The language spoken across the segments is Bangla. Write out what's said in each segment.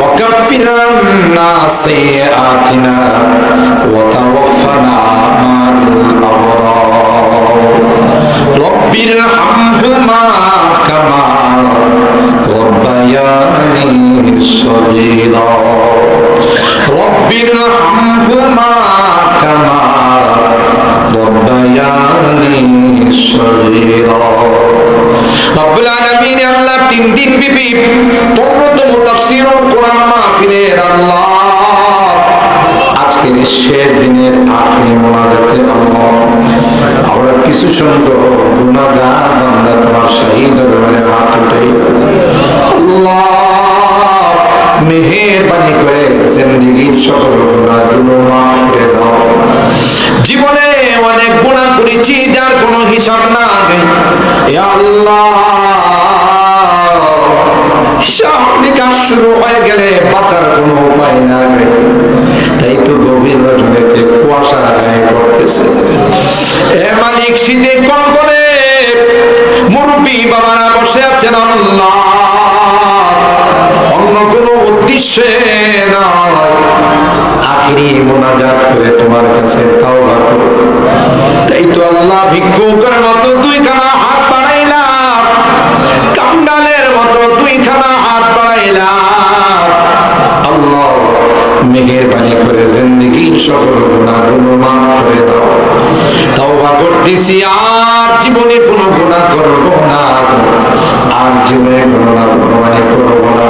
وكفنا عنا سيئاتنا وتوفنا مع الأبرار. رب ارحمهما كما ربياني صغيرا. رب ارحمهما كما ربياني صغيرا. رب العالمين তিন দিন বিবি পনেরোতম তাফসীরুল কোরআন মাহফিলের আল্লাহ। আজকের শেষ দিনের আখরি মোনাজাতে আল্লাহ। আমরা কিছু সংখ্যক গুণাগার বান্দা তোমার শহীদ দরবারে হাত উঠাই আল্লাহ মেহেরবানি করে জিন্দিগির সকল গুণাগুলো মাফ করে দাও। জীবনে অনেক গুণা করেছি, যার কোনো হিসাব নাই আল্লাহ হিসাব নিকাশ শুরু হয়ে গেলে বাঁচার কোনো উপায় নাই তাই তো গভীর রজনীতে কুয়াশা গায়ে পড়তেছে এ মালিক শীতে কম করে মুরব্বী বাবারা বসে আছেন, আল্লাহ। অন্য কোনো উদ্দেশ্যে নয়। আখিরি মোনাজাত করে তোমার কাছে তাওবা তাই তো আল্লাহ ভিক্ষুকের মতো দুইখানা হাত মেহেরবানি করে জিন্দগির সকল গুণাগুলো মাফ করে দাও। তাওবা করতেছি, আর জীবনে কোনো গুনাহ করব না। আর জীবনে কোনো না মানে করব না।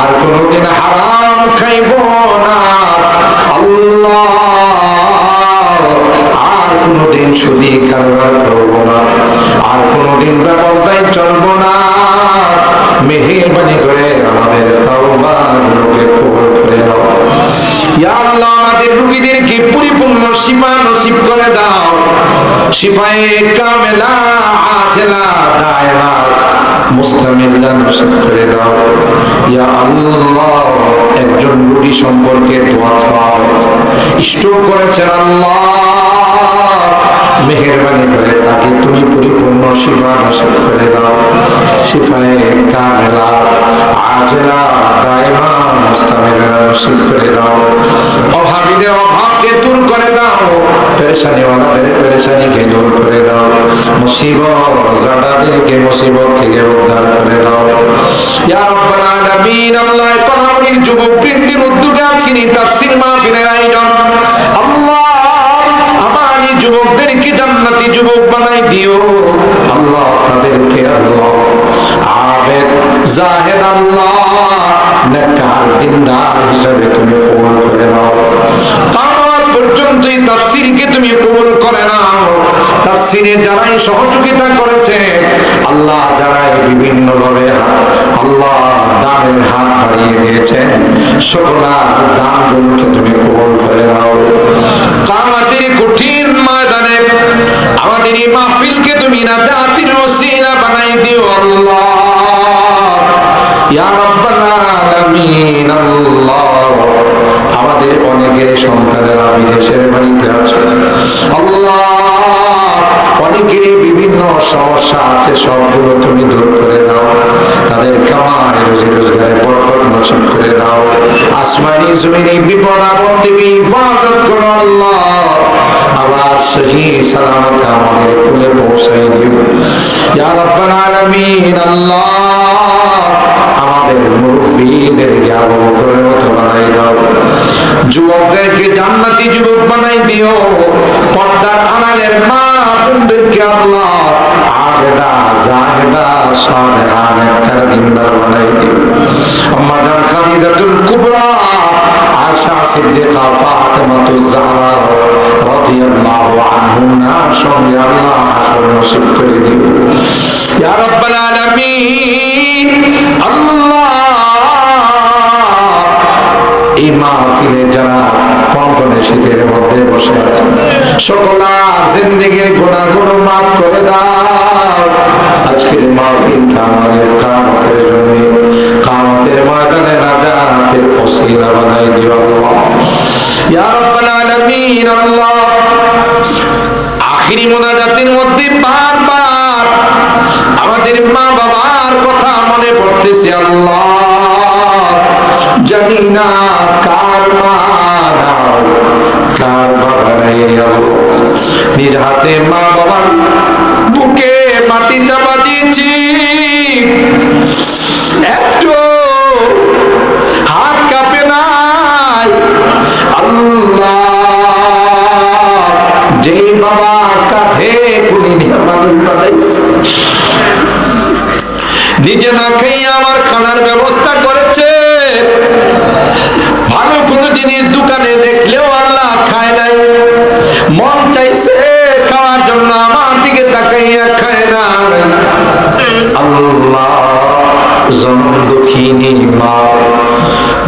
আর কোনোদিন হারাম খাইব না। আল্লাহ, আর কোনোদিন সুদি কারবার করব না। আর কোনোদিন ব্যবস্থায় চলব না। মেহেরবানি করে শিফা নসিব করে দাও। কামেলা, আজলা দায়মা মুস্তামিল্লা নসিব করে দাও। ইয়া আল্লাহ, একজন রোগী সম্পর্কে দোয়া চাও স্ট্রোক করেছেন আল্লাহ। মেহেরবানি করে তাকে তুমি পরিপূর্ণ শিফা নসিব করে দাও। শিফায়ে কামেলা, আজলা, দায়মা মুস্তামিল্লা নসিব করে দাও। অভাবীদের অভাবকে দূর করে দাও। পেরেশানিওয়ালাদের পেরেশানিকে দূর করে দাও। মুসিবত, জাদাদেরকে মুসিবত থেকে উদ্ধার করে দাও। ইয়া আল্লাহ যুবক বৃন্দের উদ্যোগে আজকে তাফসীর মাহফিলের আয়োজন যুবকদেরকে জান্নাতি যুবক বানাই দিও। আল্লাহ তাদেরকে আল্লাহ আবেদ, জাহেদ আল্লাহ নেকার দিনদার হিসাবে তুমি কবুল করে নাও। কামত পর্যন্ত এই তাফসীরকে তুমি কবুল করে নাও। তাফসীরে যারাই সহযোগিতা করেছে, আল্লাহ যারাই বিভিন্ন ভাবে আল্লাহ দানের হাত বাড়িয়ে দিয়েছেন সকলার দানগুলোকে তুমি কবুল করে নাও। কামাতের কঠিন ময়দানে, আমাদের এই মাহফিলকে তুমি না জাতির ওসিলা বানাই দিও আল্লাহ। আল্লাহ। আমাদের অনেকের সন্তানেরা বিদেশের বাড়িতে আছে। আল্লাহ। সমস্যা আছে, সবগুলো তুমি দূর করে দাও। তাদের কামায় রোজি রোজগারে বরকত নসিব করে দাও। আসমানি জমিনে বিপদ আপদ থেকে হিফাজত করো আল্লাহ। আবার সহি সালামত আমাদের কুলে পৌঁছাই দিও। ইয়া রাব্বাল আলামিন, আল্লাহ আমাদের বানাই দাও। যুবকদেরকে জান্নাতি যুবক বানাই দিও। পর্দার আড়ালের মা বোনদেরকে আল্লাহ আবেদা জাহেদা সালেহা নেককার দিনদার বানাই দিও আম্মা জান খাদিজাতুল কুবরা আশা সিদ্দিকা, ফাতেমাতুজ জাহরা রাদিয়াল্লাহু আনহুনা সঙ্গে আল্লাহ হাসর নসিব করে দিও। ইয়া রাব্বাল আলামিন, আল্লাহ এই মাহফিলে যারা কনকনে শীতের মধ্যে বসে আছে সকলা জিন্দিগির গুণা গুলো মাফ করে দাও। আজকের মাহফিলটা আমাদের কামতের জন্য, কামতের ময়দানে রাজাতের ওসিলা বানাই দিও আল্লাহ। ইয়া রাব্বাল আলামিন, আল্লাহ। আখিরি মোনাজাতের মধ্যে বারবার আমাদের মা বাবার কথা মনে পড়তেছে আল্লাহ। জানি না কার মা কার বাবা নাই নিজ হাতে মা বাবার বুকে মাটি চাপা দিয়েছি। একটু হাত কাঁপে নাই। আল্লাহ যে বাবা কাঁধে কুলি নিয়ে নিজে না খেয়ে আমার খানার ব্যবস্থা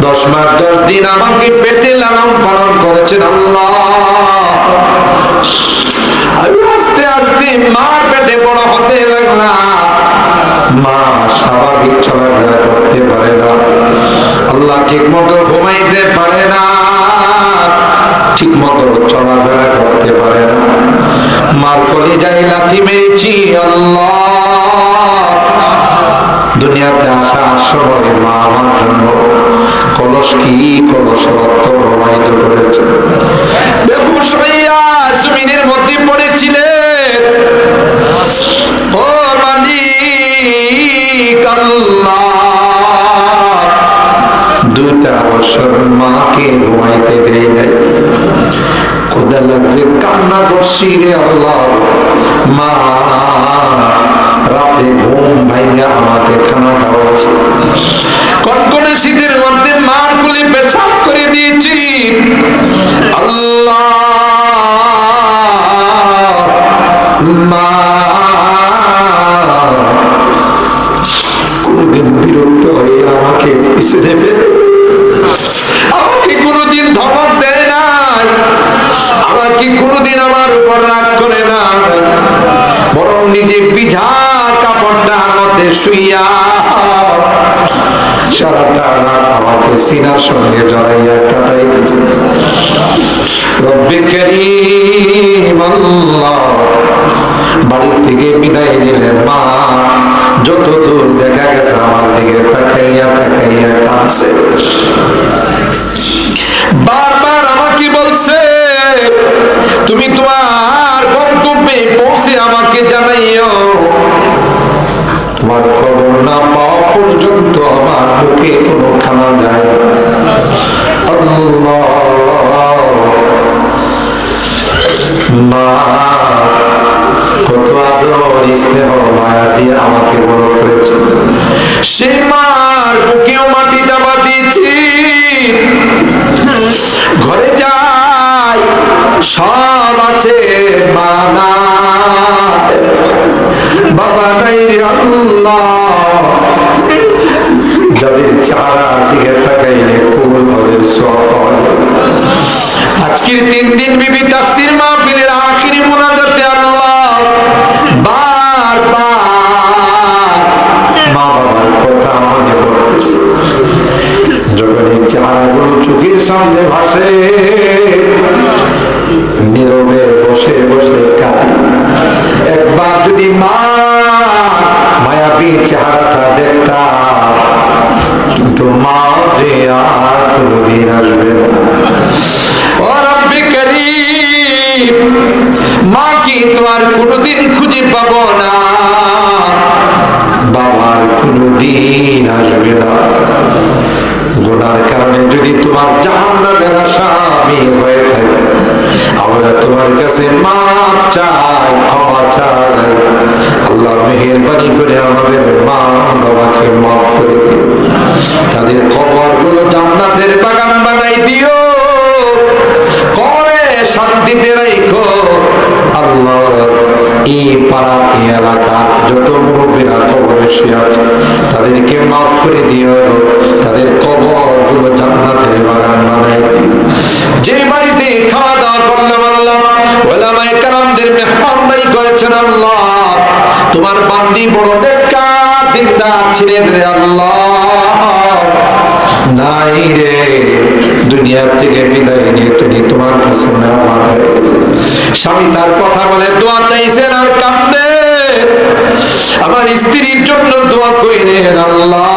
দশ মাস, দশ দিন আমাকে পেটে লালন পালন করেছেন আল্লাহ। আমি আস্তে আস্তে পেটে বড় হতে লাগলাম। মা স্বাভাবিক চলাফেরা করতে পারে না। আল্লাহ ঠিক মতো ঘুমাইতে পারে না। ঠিক মতো চলাফেরা করতে পারে না। মার কলি যাই লাথি মেরেছি আল্লাহ। দুনিয়াতে আসা সময় মা আমার জন্য। কলস কি? কলস রক্ত প্রবাহিত করেছে। বেহুশ হইয়া জমিনের মধ্যে পড়েছিলেন ও মালিক আল্লাহ। দুইটা বছর মাকে ঘুমাইতে দেয় নাই। কোদা লাগছে, কান্না করছি রে আল্লাহ। মা রাতে ঘুম ভাইয়া আমাকে খানা খাওয়াচ্ছে কনকনে শীতের মধ্যে মার খুলে পেশাব করে দিয়েছি। আল্লাহ, মা। কোনদিন বিরক্ত হয়ে আমাকে পিছনে ফেলে। আমাকে সিনার সঙ্গে জড়াইয়া কাটাই করিম আল্লাহ থেকে বিদায় নিলে মা, যত দূর দেখা গেছে আমার দিকে তাকাইয়া তাকাইয়া বারবার আমাকে বলছে, তুমি তোমার না পাওয়া পর্যন্ত আমার কোনো খানা যায় স্নেহ, মায়া দিয়ে আমাকে বড় সে মাটি ঘরে যাই সব আছে মানা বাবা নাই রে যাদের চারা দিকে তাকাইলে কুল হজের সব। আজকের তিন দিন বিবি তাফসির মাহফিলের আখিরি মোনাজাতে আল্লাহ বারবার মা বাবার কথা মনে পড়তেছে যখন এই চেহারাগুলো চোখের সামনে ভাসে যদি মা মায়াবী চেহারাটা দেখতাম, কিন্তু মা যে আর কোনোদিন আসবে মা কি তো আর কোনোদিন খুঁজে পাবো না? বাবার কোনোদিন আসবে না। গুনার কারণে যদি তোমার জাহান্নামের আসামি হয়ে থাকে আমরা তোমার কাছে মাপ চাই, ক্ষমা চাই। আল্লাহ মেহেরবানি করে আমাদের মা বাবাকে মাফ করে দিও। তাদের কবরগুলো জান্নাতের বাগান বানাই দিও। করে শান্তিতে রাখো আল্লাহ, এই পাড়া, এই এলাকা, যত মুরব্বীরা কবরে আছে, তাদেরকে মাফ করে দিও। তাদের কবরগুলো জান্নাতের বাগান বানাই দিও। যে বাড়িতে খাওয়া দাওয়া কেরামদের মেহমানদারি করেছেন আল্লাহ। তোমার বান্দি বড় নেকা দিনদার ছিলেন রে আল্লাহ। নাই রে দুনিয়া থেকে বিদায় নিয়ে তুমি তোমার কাছে স্বামী তার কথা বলে, দোয়া চাইছেন আর কান্দে? আমার স্ত্রীর জন্য দোয়া কইলেন আল্লাহ।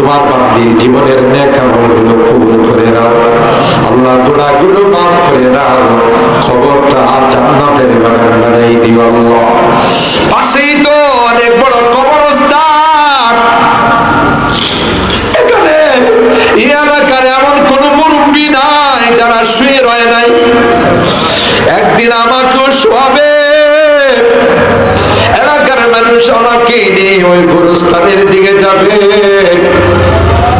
তোমার বান্দির জীবনের নেক কবুল করে নাও। আল্লাহ গুনাহগুলো মাফ করে দাও খবরটা জান্নাতের বাগান দিও আল্লাহ পাশেই তো অনেক বড় এখানে এলাকার এমন কোন মুরব্বী নাই যারা শুয়ে রয় নাই। একদিন আমাকেও শোয়াবে। এলাকার মানুষ আমাকে নিয়ে ওই গুরুস্থানের দিকে যাবে।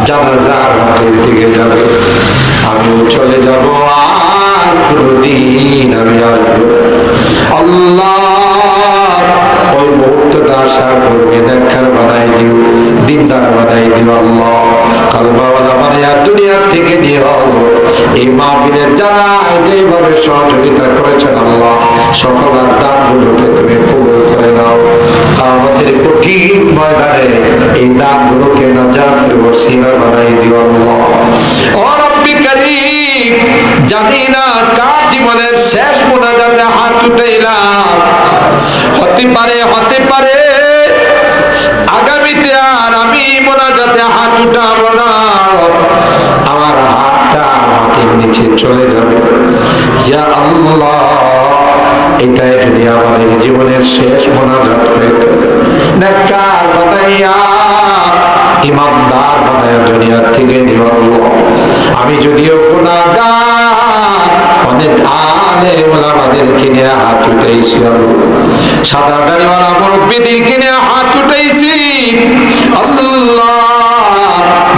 জানাজার মাঠের দিকে যাবে। আমিও চলে যাব আর কোনদিন আমি আসব আল্লাহ, ওই মুহূর্তটা আশা করবে দেখার বানাই দিও, দিনদার বানাই দিও আল্লাহ। কালবাওয়ালা বানাইয়া দুনিয়ার থেকে নিয়ে এই মাহফিলের যারা যেভাবে সহযোগিতা করেছেন আল্লাহ, সকল দানগুলোকে তুমি নাও আমাদের কঠিন ময়দানে এই দানগুলোকে নাজাতের ওসিলা বানাই দিও আল্লাহ? ও রব্বি কারীম, জানি না কার জীবনের শেষ মোনাজাতে হাত উঠাইলাম। হতে পারে নিও আমি যদিও নিয়ে হাত সাদা নিয়ে হাত উঠাইছি। আল্লাহ,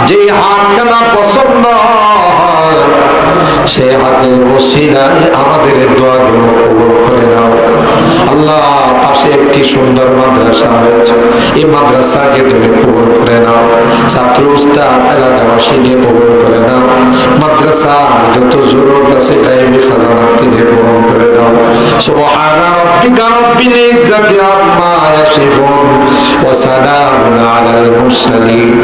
যে হাতখানা পছন্দ সে হাতের বসিলায় আমাদের দোয়াগুলো কবুল করে নাও। আল্লাহ পাশে একটি সুন্দর মাদ্রাসা হয়েছে এই মাদ্রাসাকে তুমি কবুল করে নাও। ছাত্র উস্তাদ, এলাকাবাসীকে কবুল করে নাও। মাদ্রাসা যত জরুরত আছে গায়েবী খাজানা থেকে কবুল করে নাও। সুবহানা রাব্বিকা রাব্বিল ইজ্জাতি আম্মা ইয়াসিফুন ওয়া সালামুন আলাল মুরসালিন।